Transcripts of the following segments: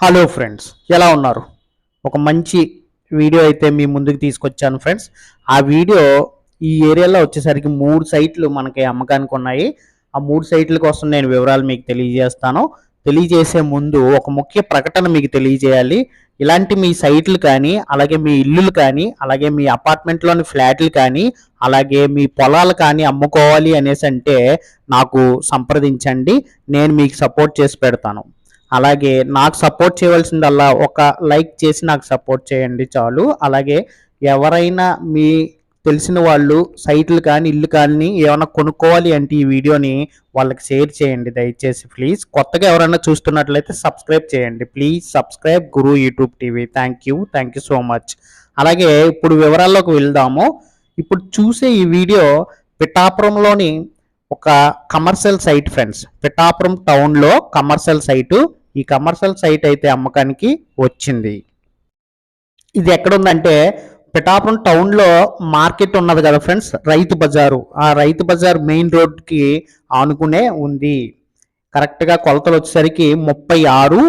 Hello friends ఎలా ఉన్నారు? ఒక మంచి వీడియో అయితే మీ ముందుకు తీసుకొచ్చాను ఫ్రెండ్స్ ఆ వీడియో ఈ ఏరియాలో వచ్చేసరికి మూడు సైట్లు మనకి అమ్మకానికి ఉన్నాయి. ఆ మూడు సైట్ల కోసం నేను వివరాలు మీకు తెలియజేస్తాను. తెలియజేసే ముందు ఒక ముఖ్య ప్రకటన మీకు తెలియజేయాలి. ఇలాంటి మీ సైట్లు కానీ అలాగే మీ ఇల్లులు కానీ అలాగే మీ అపార్ట్మెంట్లోని ఫ్లాట్లు కానీ అలాగే మీ పొలాలు కానీ అమ్ముకోవాలి అనేసి అంటే నాకు సంప్రదించండి. నేను మీకు సపోర్ట్ చేసి పెడతాను. అలాగే నాకు సపోర్ట్ చేయవలసిందల్లా ఒక లైక్ చేసి నాకు సపోర్ట్ చేయండి చాలు. అలాగే ఎవరైనా మీ తెలిసిన వాళ్ళు సైట్లు కానీ ఇల్లు కానీ ఏమైనా కొనుక్కోవాలి అంటే ఈ వీడియోని వాళ్ళకి షేర్ చేయండి దయచేసి ప్లీజ్ కొత్తగా ఎవరైనా చూస్తున్నట్లయితే సబ్స్క్రైబ్ చేయండి. Please subscribe Guru YouTube TV thank you thank you so much అలాగే ఇప్పుడు వివరాల్లోకి వెళ్దాము. ఇప్పుడు చూసే ఈ వీడియో పిఠాపురంలోని ఒక కమర్షియల్ సైట్ ఫ్రెండ్స్ పిఠాపురం టౌన్లో కమర్షియల్ సైటు ఈ కమర్షియల్ సైట్ అయితే అమ్మకానికి వచ్చింది. ఇది ఎక్కడుందంటే పిఠాపురం టౌన్లో మార్కెట్ ఉన్నది కదా ఫ్రెండ్స్ రైతు బజారు. ఆ రైతు బజార్ మెయిన్ రోడ్కి ఆనుకునే ఉంది. కరెక్ట్గా కొలతలు వచ్చేసరికి ముప్పై ఆరు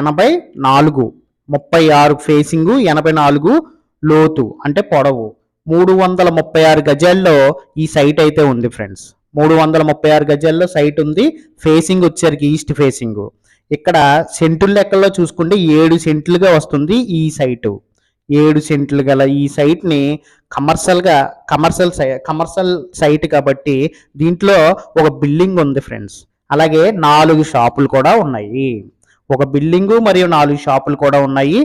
ఎనభై నాలుగు. ముప్పై ఆరు ఫేసింగు ఎనభై నాలుగు లోతు అంటే పొడవు. మూడు వందల ముప్పై ఆరు గజాల్లో ఈ సైట్ అయితే ఉంది ఫ్రెండ్స్ మూడు వందల ముప్పై ఆరు గజాల్లో సైట్ ఉంది. ఫేసింగ్ వచ్చేసరికి ఈస్ట్ ఫేసింగ్ ఇక్కడ సెంటుల లెక్కల్లో చూసుకుంటే ఏడు సెంట్లుగా వస్తుంది ఈ సైటు ఏడు సెంట్లు గల ఈ సైట్ని కమర్షియల్గా కమర్షియల్ సై కమర్షియల్ సైట్ కాబట్టి దీంట్లో ఒక బిల్డింగ్ ఉంది ఫ్రెండ్స్ అలాగే నాలుగు షాపులు కూడా ఉన్నాయి. ఒక బిల్డింగు మరియు నాలుగు షాపులు కూడా ఉన్నాయి.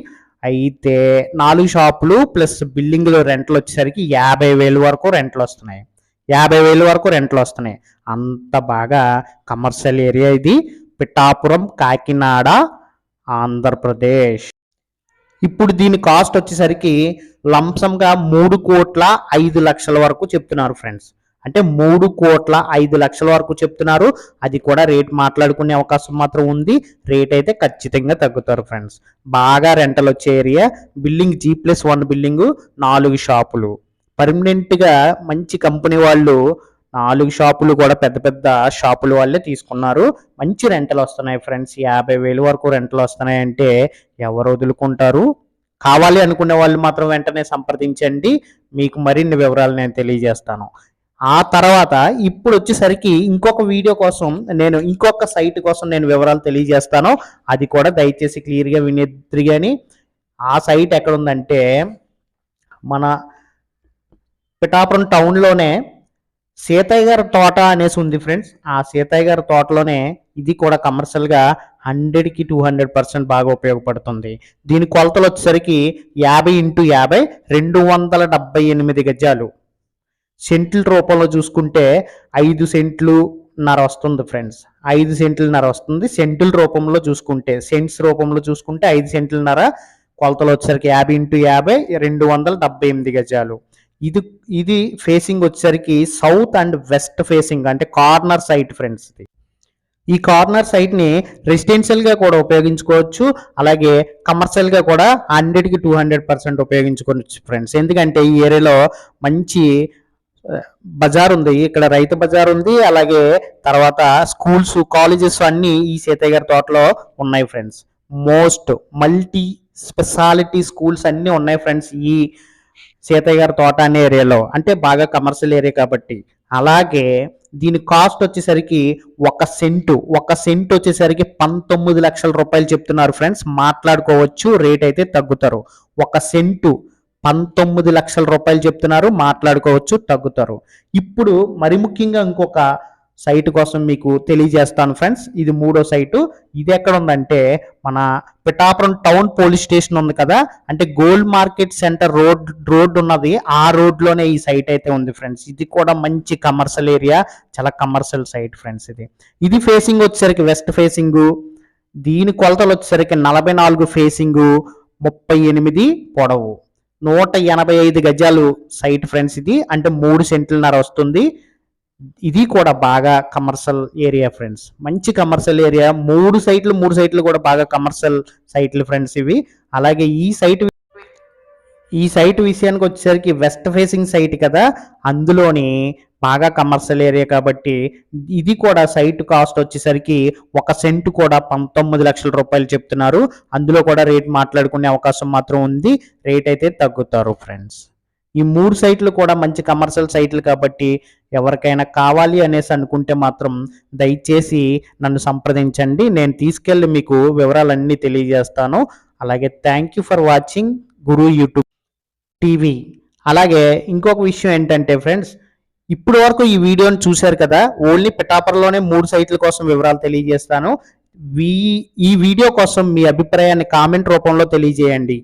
అయితే నాలుగు షాపులు ప్లస్ బిల్డింగ్లో రెంట్లు వచ్చేసరికి యాభై వేలు వరకు రెంట్లు వస్తున్నాయి. యాభై వేలు వరకు రెంట్లు వస్తున్నాయి. అంత బాగా కమర్షియల్ ఏరియా ఇది. పిఠాపురం కాకినాడ ఆంధ్రప్రదేశ్. ఇప్పుడు దీని కాస్ట్ వచ్చేసరికి లంసంగా మూడు కోట్ల ఐదు లక్షల వరకు చెప్తున్నారు ఫ్రెండ్స్. అంటే మూడు కోట్ల ఐదు లక్షల వరకు చెప్తున్నారు. అది కూడా రేట్ మాట్లాడుకునే అవకాశం మాత్రం ఉంది. రేట్ అయితే ఖచ్చితంగా తగ్గుతారు ఫ్రెండ్స్. బాగా రెంటల్ వచ్చే area. Building G plus one building నాలుగు షాపులు. పర్మనెంట్గా మంచి కంపెనీ వాళ్ళు నాలుగు షాపులు కూడా పెద్ద పెద్ద షాపుల వాళ్ళే తీసుకున్నారు. మంచి రెంటలు వస్తున్నాయి ఫ్రెండ్స్ యాభై వేలు వరకు రెంటలు వస్తున్నాయి అంటే ఎవరు వదులుకుంటారు? కావాలి అనుకునే వాళ్ళు మాత్రం వెంటనే సంప్రదించండి. మీకు మరిన్ని వివరాలు నేను తెలియజేస్తాను. ఆ తర్వాత ఇప్పుడు వచ్చేసరికి ఇంకొక వీడియో కోసం నేను ఇంకొక సైట్ కోసం నేను వివరాలు తెలియజేస్తాను. అది కూడా దయచేసి క్లియర్గా వినేద్దరు కానీ ఆ సైట్ ఎక్కడ ఉందంటే మన పిఠాపురం టౌన్లోనే సీతయ్య గారి తోట అనేసి ఉంది ఫ్రెండ్స్ ఆ సీతయ్య గారి తోటలోనే ఇది కూడా కమర్షియల్గా హండ్రెడ్కి టూ హండ్రెడ్ పర్సెంట్ బాగా ఉపయోగపడుతుంది. దీని కొలతలు వచ్చేసరికి యాభై ఇంటూ యాభై రెండు వందల డెబ్బై ఎనిమిది గజాలు. సెంట్ల రూపంలో చూసుకుంటే ఐదు సెంట్లు నర వస్తుంది ఫ్రెండ్స్ ఐదు సెంట్లు నర వస్తుంది. సెంటుల రూపంలో చూసుకుంటే సెంట్స్ రూపంలో చూసుకుంటే ఐదు సెంట్ల నర కొలతలు వచ్చేసరికి యాభై ఇంటూ యాభై రెండు వందల డెబ్బై ఎనిమిది గజాలు. ఇది ఇది ఫేసింగ్ వచ్చేసరికి సౌత్ అండ్ వెస్ట్ ఫేసింగ్ అంటే కార్నర్ సైట్ ఫ్రెండ్స్ ఇది ఈ కార్నర్ సైట్ని రెసిడెన్షియల్గా కూడా ఉపయోగించుకోవచ్చు అలాగే కమర్షియల్గా కూడా హండ్రెడ్కి టూ హండ్రెడ్ పర్సెంట్ ఉపయోగించుకోవచ్చు ఫ్రెండ్స్ ఎందుకంటే ఈ ఏరియాలో మంచి బజార్ ఉంది ఇక్కడ రైతు బజార్ ఉంది అలాగే తర్వాత స్కూల్స్ కాలేజెస్ అన్నీ ఈ సీతయ్య గారి తోటలో ఉన్నాయి friends most multi speciality schools అన్నీ ఉన్నాయి ఫ్రెండ్స్ ఈ సీతయ్య గారి తోట అనే ఏరియాలో అంటే బాగా కమర్షియల్ ఏరియా కాబట్టి. అలాగే దీని కాస్ట్ వచ్చేసరికి ఒక సెంటు ఒక సెంట్ వచ్చేసరికి పంతొమ్మిది లక్షల రూపాయలు చెప్తున్నారు ఫ్రెండ్స్ మాట్లాడుకోవచ్చు రేట్ అయితే తగ్గుతారు. ఒక సెంటు పంతొమ్మిది లక్షల రూపాయలు చెప్తున్నారు మాట్లాడుకోవచ్చు తగ్గుతారు. ఇప్పుడు మరి ముఖ్యంగా ఇంకొక సైట్ కోసం మీకు తెలియజేస్తాను ఫ్రెండ్స్. ఇది మూడో సైటు. ఇది ఎక్కడ ఉందంటే మన పిఠాపురం టౌన్ పోలీస్ స్టేషన్ ఉంది కదా. అంటే gold market center road road ఉన్నది. ఆ రోడ్లోనే ఈ సైట్ అయితే ఉంది ఫ్రెండ్స్. ఇది కూడా మంచి కమర్షియల్ ఏరియా. చాలా కమర్షియల్ సైట్ ఫ్రెండ్స్ ఇది. ఇది ఫేసింగ్ వచ్చేసరికి వెస్ట్ ఫేసింగ్. దీని కొలతలు వచ్చేసరికి నలభై నాలుగు ఫేసింగ్ ముప్పై ఎనిమిది పొడవు. నూట ఎనభై ఐదు గజాలు సైట్ ఫ్రెండ్స్ ఇది. అంటే మూడు సెంట్లన్నర వస్తుంది. ఇది కూడా బాగా కమర్షియల్ ఏరియా ఫ్రెండ్స్ మంచి కమర్షియల్ ఏరియా మూడు సైట్లు మూడు సైట్లు కూడా బాగా కమర్షియల్ సైట్లు ఫ్రెండ్స్ ఇవి. అలాగే ఈ సైట్ ఈ సైట్ విషయానికి వచ్చేసరికి వెస్ట్ ఫేసింగ్ సైట్ కదా. అందులోని బాగా కమర్షియల్ ఏరియా కాబట్టి ఇది కూడా సైట్ కాస్ట్ వచ్చేసరికి ఒక సెంట్ కూడా పంతొమ్మిది లక్షల రూపాయలు చెప్తున్నారు. అందులో కూడా రేట్ మాట్లాడుకునే అవకాశం మాత్రం ఉంది. రేట్ అయితే తగ్గుతారు ఫ్రెండ్స్ ఈ మూడు సైట్లు కూడా మంచి కమర్షియల్ సైట్లు కాబట్టి ఎవరికైనా కావాలి అనేసి అనుకుంటే మాత్రం దయచేసి నన్ను సంప్రదించండి. నేను తీసుకెళ్ళి మీకు వివరాలన్నీ తెలియజేస్తాను. అలాగే thank you for watching Guru YouTube TV. అలాగే ఇంకొక విషయం ఏంటంటే ఫ్రెండ్స్ ఇప్పుడు వరకు ఈ వీడియోని చూశారు కదా ఓన్లీ పిఠాపురలోనే మూడు సైట్ల కోసం వివరాలు తెలియజేస్తాను. వీ ఈ వీడియో కోసం మీ అభిప్రాయాన్ని కామెంట్ రూపంలో తెలియజేయండి.